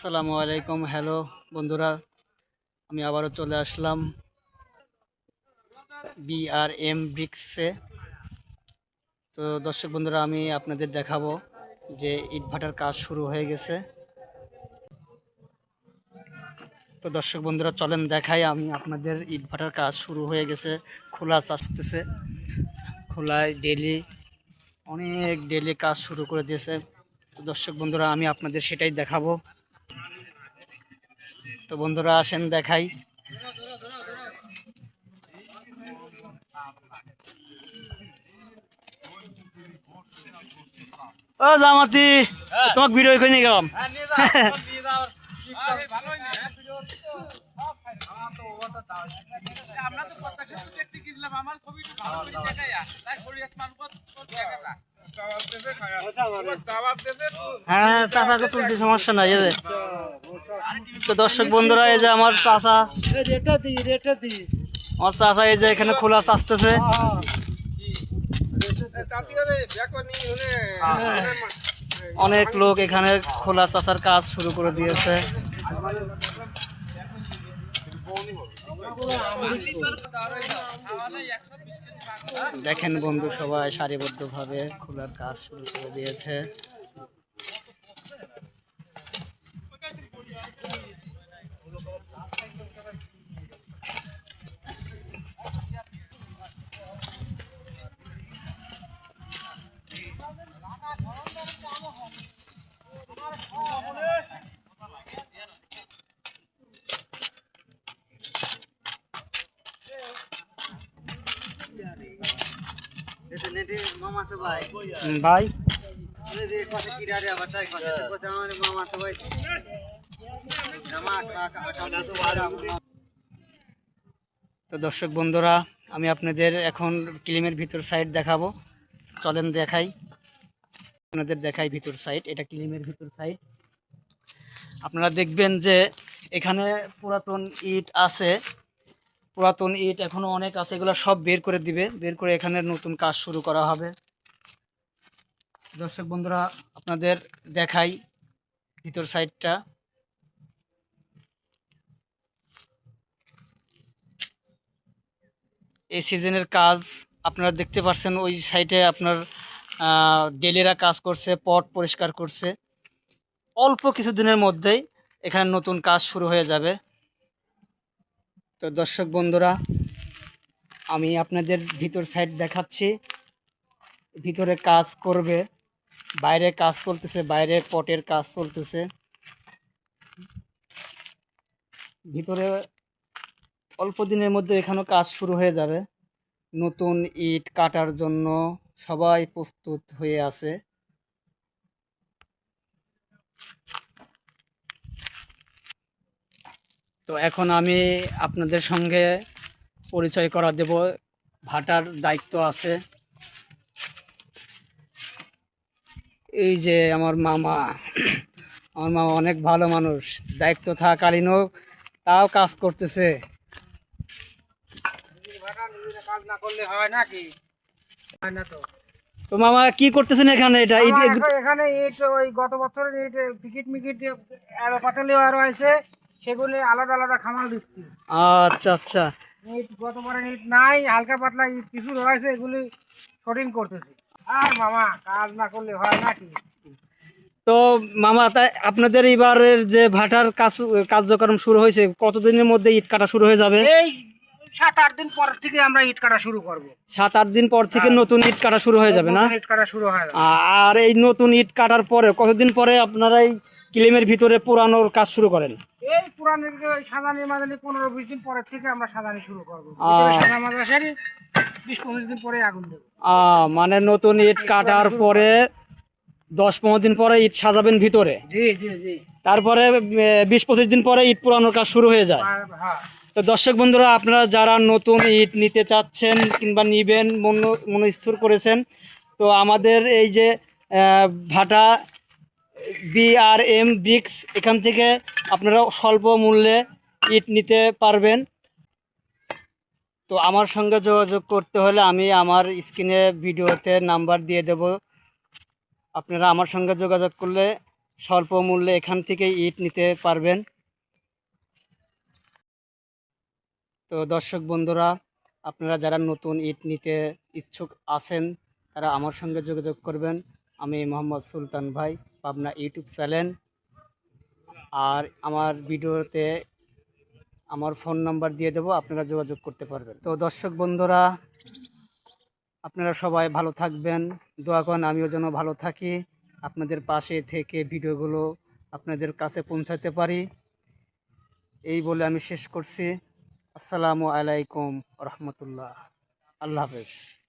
আসসালামু আলাইকুম। হ্যালো বন্ধুরা, আমি আবারও চলে আসলাম বিআরএম ব্রিক্সে তো দর্শক বন্ধুরা, আমি আপনাদের দেখাবো যে ইটভাটার কাজ শুরু হয়ে গেছে। তো দর্শক বন্ধুরা, চলেন দেখাই আমি আপনাদের ইটভাটার কাজ শুরু হয়ে গেছে। খোলা আসতেছে খোলায় ডেলি অনেক ডেলি কাজ শুরু করে দিয়েছে। তো দর্শক বন্ধুরা, আমি আপনাদের সেটাই দেখাবো। তো বন্ধুরা আসেন দেখাই। ও জামাতি তোমাকে ভিডিও করে নিয়ে গেলাম। আমরা তো হ্যাঁ চাচাকে তুলতে সমস্যা নাই তো দর্শক বন্ধুরা, এই যে আমার চাচা। আমার চাচা এই যে এখানে খোলা চাষতেছে অনেক লোক এখানে খোলা চাষার কাজ শুরু করে দিয়েছে। দেখেন বন্ধু সবাই সারিবদ্ধভাবে খোলার কাজ শুরু করে দিয়েছে। ভাই। তো দর্শক বন্ধুরা আমি আপনাদের এখন ক্লিমের ভিতর সাইড দেখাবো। চলেন দেখাই। আপনাদের দেখাই ভিতর সাইড এটা ক্লিমের ভিতর সাইড আপনারা দেখবেন যে এখানে পুরাতন ইট আছে। পুরাতন ইট এখনও অনেক আছে, এগুলো সব বের করে দিবে। বের করে এখানে নতুন কাজ শুরু করা হবে। দর্শক বন্ধুরা, আপনাদের দেখাই ভিতর সাইডটা। এই সিজনের কাজ আপনারা দেখতে পাচ্ছেন ওই সাইডে আপনার ডেলিরা কাজ করছে, পট পরিষ্কার করছে। অল্প কিছুদিনের মধ্যেই এখানে নতুন কাজ শুরু হয়ে যাবে। তো দর্শক বন্ধুরা, আমি আপনাদের ভিতর সাইড দেখাচ্ছি। ভিতরে কাজ করবে, বাইরে কাজ চলতেছে, বাইরে পটের কাজ চলতেছে। ভিতরে অল্প দিনের মধ্যে এখানেও কাজ শুরু হয়ে যাবে। নতুন ইট কাটার জন্য সবাই প্রস্তুত হয়ে আছে। তো এখন আমি আপনাদের সঙ্গে পরিচয় করা দেব। ভাটার দায়িত্ব আছে। এই যে আমার মামা আমার মামা অনেক ভালো মানুষ দায়িত্ব থাকালীনও তাও কাজ করতেছে। কাজ না করলে হয় নাকি হয় না তো তো মামা কি করতেছেন এখানে এটা এখানে ইট ওই গত বছরের ইট টিকিট মিকিট আরও পাতালিও আরও আছে। সেগুলো আলাদা আলাদা খামাল দিচ্ছি। আচ্ছা আচ্ছা। ইট গতবারের ইট নাই হালকা পাতলা ইট কিছু রয়েছে এগুলি শটিং করতেছি। আর মামা কাজ না করলে হয় নাকি তো মামা তাই আপনাদের এবারের যে ভাটার কাজ কার্যক্রম শুরু হয়েছে কতদিনের মধ্যে ইট কাটা শুরু হয়ে যাবে? এই সাত আট দিন পর থেকে আমরা ইট কাটা শুরু করব। সাত আট দিন পর থেকে নতুন ইট কাটা শুরু হয়ে যাবে না? ইট কাটা শুরু হয়। আর এই নতুন ইট কাটার পরে কতদিন পরে আপনারা এই ক্লেমের ভিতরে পুরানোর কাজ শুরু করেন? সাজানি মাজানি পনেরো বিশ দিন পরের থেকে আমরা সাজানি শুরু করব। বিশ পঁচিশ দিন পরে আগুন দেবো। মানে নতুন ইট কাটার পরে দশ পনেরো দিন পরে ইট সাজাবেন ভিতরে? জি জি জি। তারপরে বিশ পঁচিশ দিন পরে ইট পুরানোর কাজ শুরু হয়ে যায়। হ্যাঁ তো দর্শক বন্ধুরা আপনারা যারা নতুন ইট নিতে চাচ্ছেন কিংবা নিবেন মন মনস্থির করেছেন তো আমাদের এই যে ভাটা বিআরএম ব্রিক্স এখান থেকে আপনারা স্বল্প মূল্যে ইট নিতে পারবেন। তো আমার সঙ্গে যোগাযোগ করতে হলে আমি আমার স্ক্রিনে ভিডিওতে নাম্বার দিয়ে দেব। আপনারা আমার সঙ্গে যোগাযোগ করলে স্বল্প মূল্যে এখান থেকে ইট নিতে পারবেন। তো দর্শক বন্ধুরা, আপনারা যারা নতুন ইট নিতে ইচ্ছুক আছেন, তারা আমার সঙ্গে যোগাযোগ করবেন। আমি মোহাম্মদ সুলতান ভাই। Pabna YouTube channel. আর আমার ভিডিওতে আমার ফোন নাম্বার দিয়ে দেবো, আপনারা যোগাযোগ করতে পারবেন। তো দর্শক বন্ধুরা, আপনারা সবাই ভালো থাকবেন। দোয়া করেন, আমিও যেন ভালো থাকি। আপনাদের পাশে থেকে ভিডিওগুলো আপনাদের কাছে পৌঁছাতে পারি। এই বলে আমি শেষ করছি। আসসালামু আলাইকুম রহমতুল্লাহ। আল্লাহ হাফেজ।